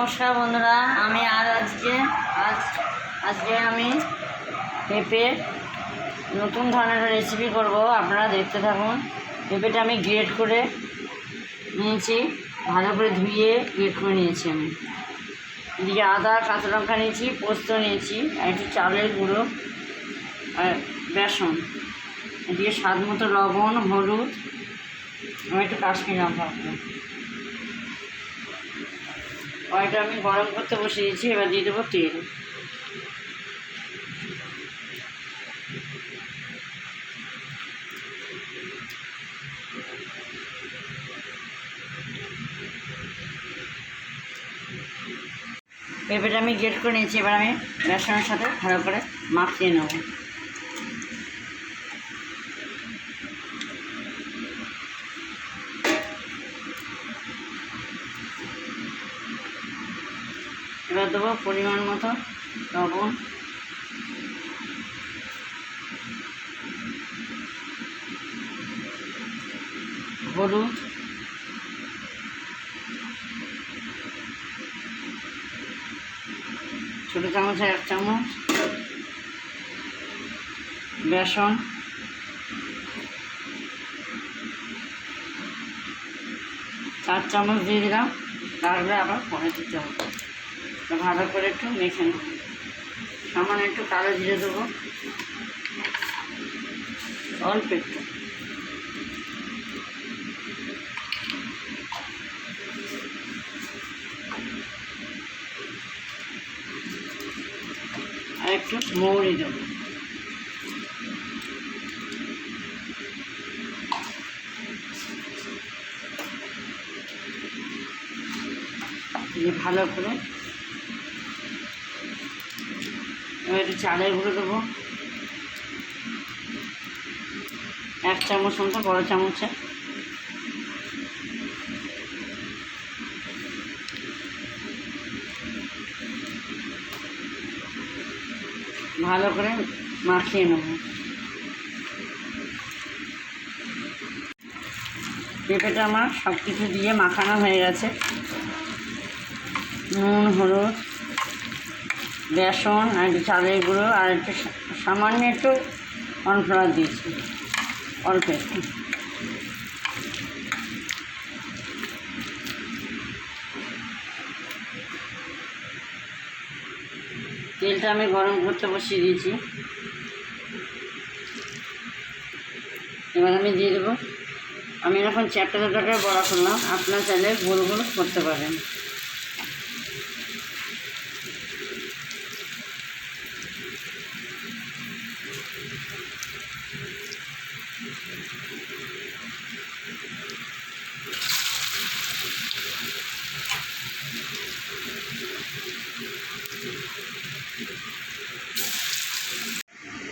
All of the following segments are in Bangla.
নমস্কার বন্ধুরা, আমি আর আজকে, আজ, আজকে আমি পেঁপে নতুন ধরনের রেসিপি করব, আপনারা দেখতে থাকুন। পেঁপেটা আমি গ্রেট করে নিয়েছি, ভালো করে ধুয়ে গ্রেট করে নিয়েছি আমি। এদিকে আদা, কাঁচা লঙ্কা নিয়েছি, পোস্ত নিয়েছি, আর একটু চালের গুঁড়ো আর বেসন। এদিকে স্বাদ মতো লবণ, হলুদ আমি একটু কাশ্মীর লঙ্কা। কড়াইটা আমি গরম করতে বসে দিয়েছি এবার দিয়ে দেবো তেল। পেঁপেটা আমি গেট করে নিয়েছি, এবার আমি বেসনের সাথে ভালো করে মাখিয়ে নেব। এবার দেবো পরিমাণ মতো লবণ। হলুদ। ছোটো চামচে এক চামচ। বেসন। চার চামচ দিয়ে দিলাম। তারপরে আবার পরে দিতে হবে। ভালো করে একটু মেখে নেব। সামান্য একটু কালো জিরে দেবো। অল্প একটু। আর একটু মৌরি দেবো। ভালো করে এবার একটু চালের গুঁড়ো দেবো। এক চামচ মতো, বড়ো চামচে। ভালো করে মাখিয়ে নেব। পেঁপেটা আমার সব কিছু দিয়ে মাখানো হয়ে গেছে। নুন, হলুদ বেসন আর একটু চালের গুঁড়ো আর একটু সামান্য একটু কর্নফ্লাওয়ার দিয়েছি, অল্প একটু। তেলটা আমি গরম করতে বসিয়ে দিয়েছি। এবার আমি দিয়ে দেবো। আমি এখন চারটে চারটে বড়া করলাম, আপনার চাইলে গোল গোল করতে পারেন।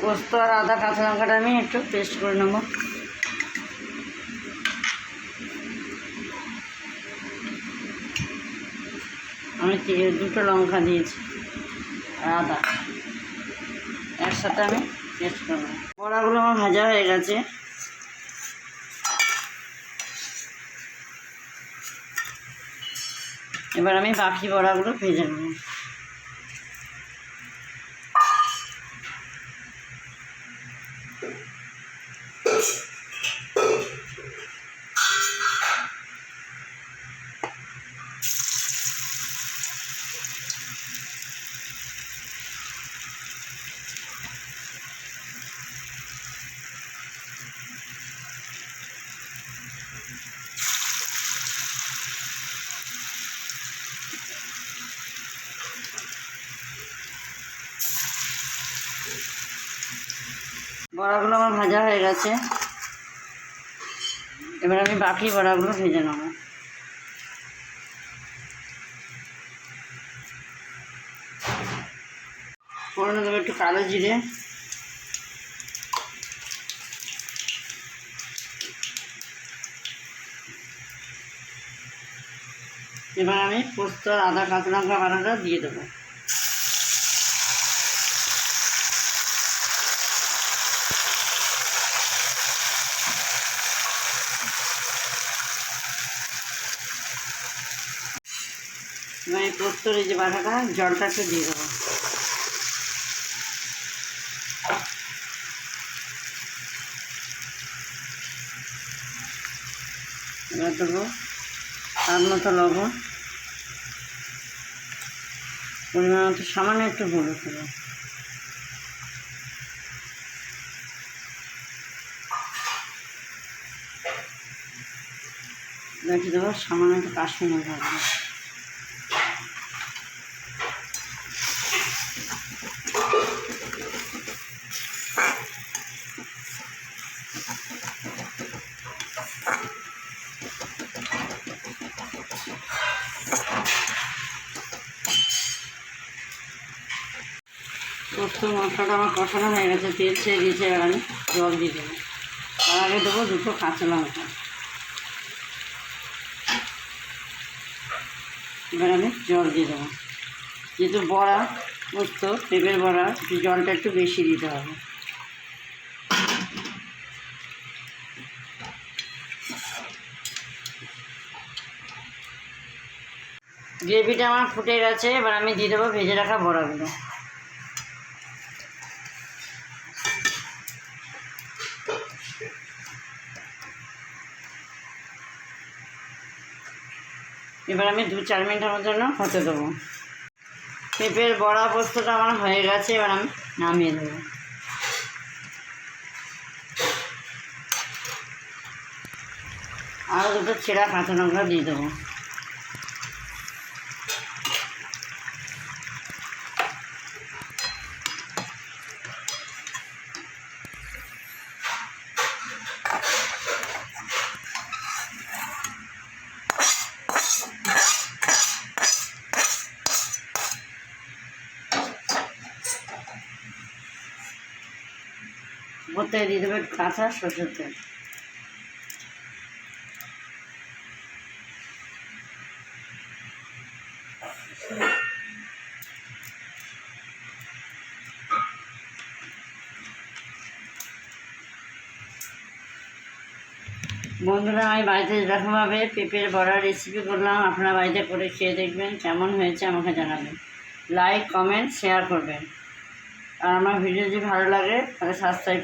পোস্ত আর আদা, কাঁচা লঙ্কাটা আমি একটু পেস্ট করে নেব। আমি দুটো লঙ্কা দিয়েছি আর আদা। একসাথে আমি পেস্ট করব বড়াগুলো আমার ভাজা হয়ে গেছে। এবার আমি বাকি বড়াগুলো ভেজে নেব। বড়াগুলো আমার ভাজা হয়ে গেছে। এবার আমি বাকি বড়াগুলো ভেজে নেব। ফোড়নে দেবো একটু কালো জিরে। এবার আমি পোস্ত আদা কাঁচা লঙ্কা বাটাটা দিয়ে দেবো। পোস্তর যে বাটাটা জলটা একটু দিয়ে দেবো। এবার দেবো তার মতো লবণ। পরিমাণ মতো সামান্য একটু হলুদ দেবো। রেখে দেবো সামান্য একটু কাশ্মীর লঙ্কা। পোস্ত মশলাটা আমার কষানো হয়ে গেছে, তেল ছেড়ে দিয়েছে, এবার আমি জল দিয়ে দেবো। তার আগে দেবো দুটো কাঁচা লঙ্কা। এবার আমি জল দিয়ে দেবো। যেহেতু বড়া পোস্ত পেঁপের বড়া, জলটা একটু বেশি দিতে হবে। গ্রেভিটা আমার ফুটে গেছে, এবার আমি দিয়ে দেবো ভেজে রাখা বড়াগুলো। এবার আমি দু চার মিনিটের জন্য হতে দেবো। পেঁপের বড়া পোস্তটা আমার হয়ে গেছে, এবার আমি নামিয়ে দেবো। আরও দুটো ছেঁড়া কাঁচা লঙ্কা দিয়ে দেবো। থেকে দিয়ে দেবে একটু কাঁচা সরষের বন্ধুরা, আমি বাড়িতে যেরকমভাবে পেঁপের বড়ার রেসিপি করলাম। আপনারা বাড়িতে করে খেয়ে দেখবেন কেমন হয়েছে, আমাকে জানাবেন। লাইক কমেন্ট শেয়ার করবেন। আর আমার ভিডিও যদি ভালো লাগে, তাহলে সাবস্ক্রাইব